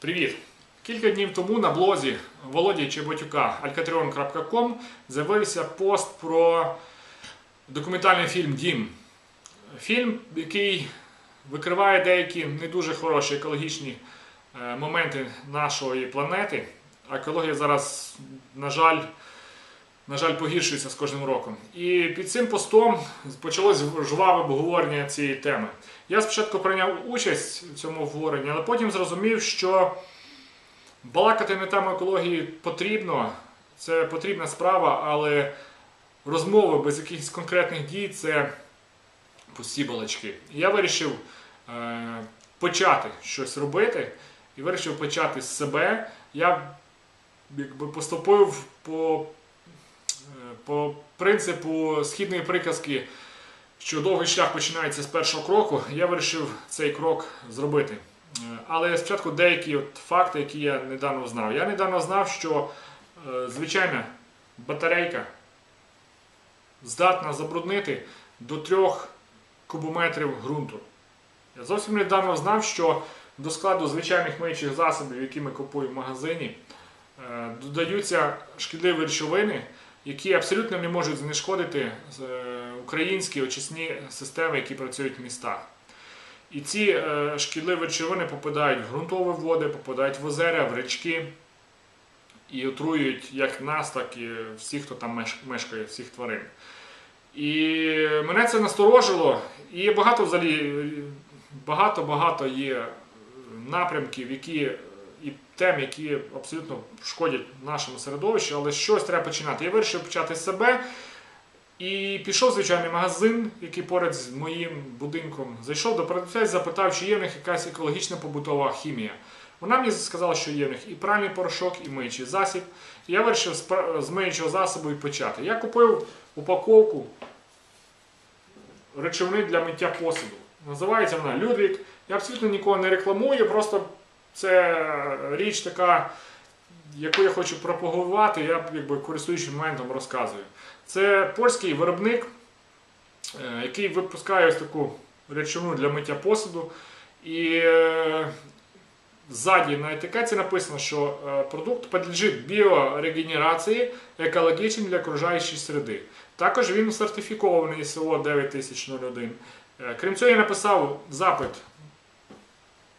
Привіт! Кілька днів тому на блозі Володі Чеботюка alcatrion.com з'явився пост про документальний фільм Дім. Фільм, який викриває деякі не дуже хороші екологічні е, моменти нашої планети. Екологія зараз, на жаль, на жаль, погіршується з кожним роком. І під цим постом почалось жваве обговорення цієї теми. Я спочатку прийняв участь в цьому обговоренні, але потім зрозумів, що балакати на тему екології потрібно, це потрібна справа, але розмови без якихось конкретних дій це пусті балачки. Я вирішив е, почати щось робити і вирішив почати з себе. Я якби поступив по по принципу східної приказки, що довгий шлях починається з першого кроку, я вирішив цей крок зробити. Е, Але спочатку деякі от факти, які я недавно знав. Я недавно знав, що е, звичайна батарейка здатна забруднити до 3 кубометрів ґрунту. Я зовсім недавно знав, що до складу звичайних миючих засобів, які ми купуємо в магазині, е, додаються шкідливі речовини, які абсолютно не можуть знешкодити е, українські очисні системи, які працюють в містах. І ці е, шкідливі речовини попадають в ґрунтові води, попадають в озера, в річки і отруюють як нас, так і всіх, хто там мешкає, всіх тварин. І мене це насторожило. І багато взагалі багато-багато є напрямків, які і тем, які абсолютно шкодять нашому середовищу, але щось треба починати. Я вирішив почати з себе. І пішов звичайний магазин, який поряд з моїм будинком. Зайшов до продавця і запитав, чи є в них якась екологічна побутова хімія. Вона мені сказала, що є в них і пральний порошок, і миючий засіб. І я вирішив з миючого засобу і почати. Я купив упаковку речовини для миття посуду. Називається вона Людвік. Я абсолютно нікого не рекламую, просто це річ така, яку я хочу пропагувати, я якби користуючись моментом розказую. Це польський виробник, е, який випускає ось таку речовину для миття посуду. І е, ззаді на етикетці написано, що е, продукт підлежить біорегенерації, екологічним для окружаючої середи. Також він сертифікований СО 9001. Е, Крім цього, я написав запит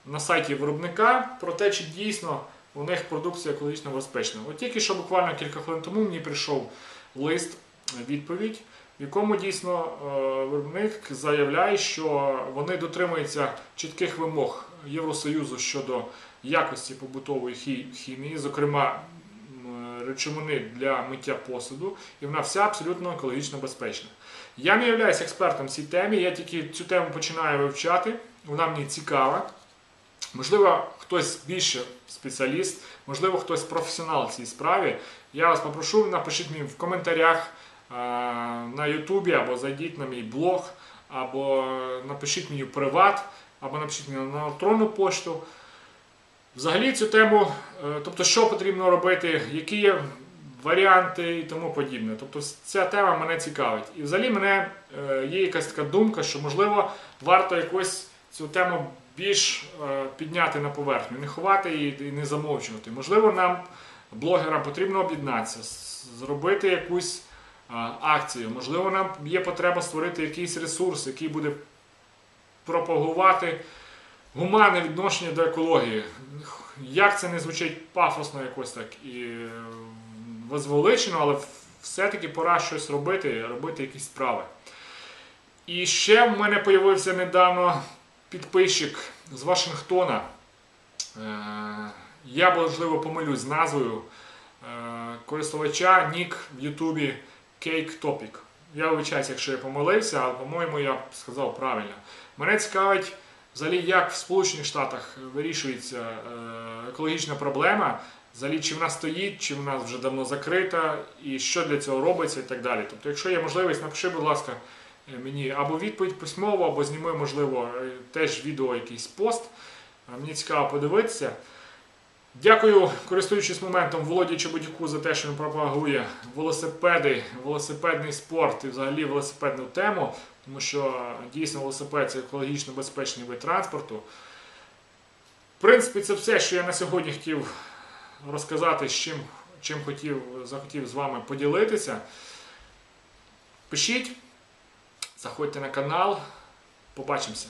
на сайті виробника про те, чи дійсно у них продукція екологічно безпечна. От тільки що буквально кілька хвилин тому мені прийшов лист, е, відповідь, в якому дійсно е, виробник заявляє, що вони дотримуються чітких вимог Євросоюзу щодо якості побутової хімії, зокрема речовини для миття посуду, і вона вся абсолютно екологічно безпечна. Я не являюсь експертом цій темі, я тільки цю тему починаю вивчати, вона мені цікава. Можливо, хтось більше спеціаліст, можливо, хтось професіонал в цій справі. Я вас попрошу, напишіть мені в коментарях е, на Ютубі, або зайдіть на мій блог, або напишіть мені в приват, або напишіть мені на електронну пошту. Взагалі цю тему, е, тобто, що потрібно робити, які є варіанти і тому подібне. Тобто ця тема мене цікавить. І взагалі мене е, є якась така думка, що можливо варто якось цю тему більш е, підняти на поверхню, не ховати її і не замовчувати. Можливо, нам, блогерам, потрібно об'єднатися, зробити якусь е, акцію. Можливо, нам є потреба створити якийсь ресурс, який буде пропагувати гуманне відношення до екології. Як це не звучить пафосно якось так і е, возвеличено, але все-таки пора щось робити, робити якісь справи. І ще в мене з'явився недавно підписчик з Вашингтона. Е, Я, можливо, помилюсь з назвою е, користувача нік в Ютубі Cake Topic. Я вибачаюся, якщо я помилився, але, по-моєму, я сказав правильно. Мене цікавить взагалі, як в Сполучених Штатах вирішується е, екологічна проблема, взагалі, чи вона стоїть, чи вона вже давно закрита, і що для цього робиться, і так далі. Тобто, якщо є можливість, напиши, будь ласка, мені або відповідь письмово, або зніми, можливо, е, теж відео, якийсь пост. Е, Мені цікаво подивитися. Дякую, користуючись моментом Володі Чебудюку за те, що він пропагує велосипеди, велосипедний спорт і взагалі велосипедну тему, тому що дійсно велосипед це екологічно безпечний вид транспорту. В принципі, це все, що я на сьогодні хотів розказати, з чим, чим хотів, захотів з вами поділитися. Пишіть, заходьте на канал, побачимося.